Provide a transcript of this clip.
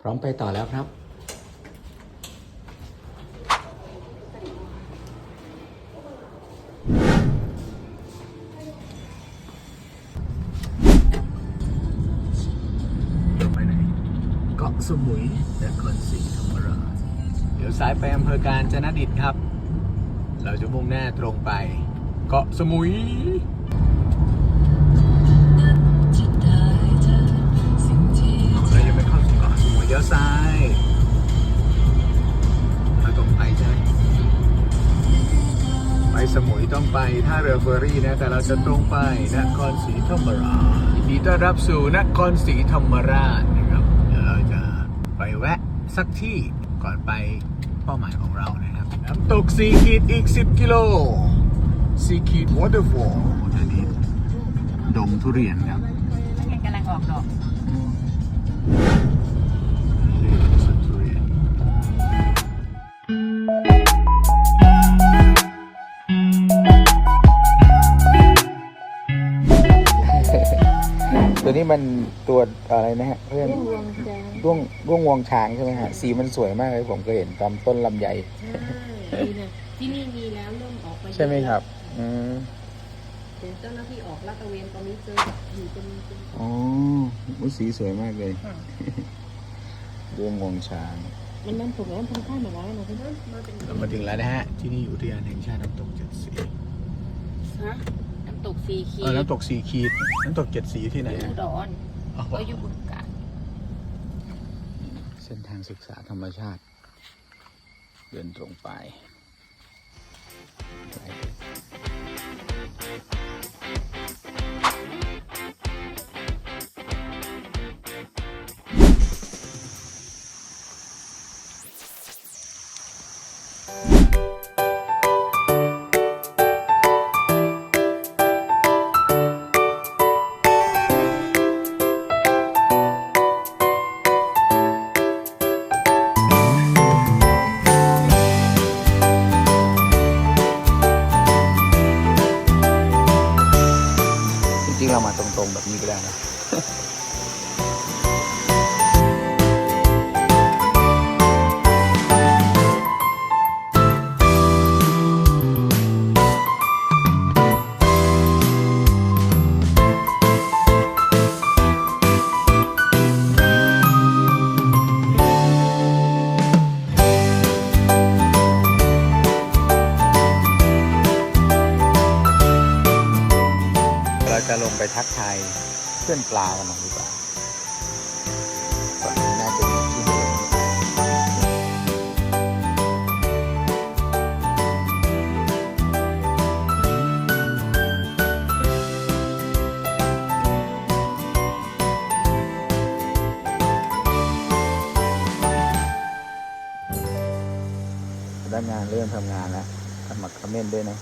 พร้อมไปต่อแล้วครับไปไหนเกาะสมุยนครศรีธรรมราชเดี๋ยวสายไปอำเภอการจนดิตครับ เราจะมุ่งหน้าตรงไป เกาะสมุย ไปท่าเรือเฟอร์รี่นะ แต่เราจะตรงไปนครศรีธรรมราชยินดีต้อนรับสู่นครศรีธรรมราชนะครับเดี๋ยวเราจะไปแวะสักที่ก่อนไปเป้าหมายของเรานะครับ น้ำตกสีขีดอีก 10 กิโลสีขีดวอเตอร์ฟอลอันนี้ดงทุเรียนครับยังกำลังออกดอก ตัวนี้มันตัวอะไรนะฮะเพื่อนด้วงด้วงงวงช้างใช่ไหมฮะสีมันสวยมากเลยผมเคยเห็นตามต้นลำไยใช่นี่นะที่นี่มีแล้วเริ่มออกไปใช่ไหมครับอืมเห็นเจ้าหน้าที่ออกลาดตระเวนตอนนี้เจอแบบอยู่เป็นเป็นอ๋ออุ๊ยสีสวยมากเลยด้วงงวงช้าง มันนั่นถูกแล้วทำท่าเหมือนไรนะพี่น้องมาเป็นเรามาถึงแล้วนะฮะ ที่นี่อยู่ที่อันแห่งชาติน้ำตกเจ็ดสี ฮะน้ำตก สีขีเออน้ำตกสีขีดน้ำตกเจ็ดสีที่ไหนอุอะดรอ๋อก็อยู่บึงกาฬเส้นทางศึกษาธรรมชาติ เดินตรงไปไป เรามาตรงๆแบบนี้ก็ได้นะ จะลงไปทักทายเพื่อนปลากันหน่อยดีกว่าฝั่งนี้น่าจะมีที่เดินพนักงานเริ่มทำงานแล้วทำหมักคอมเมนด้วยนะ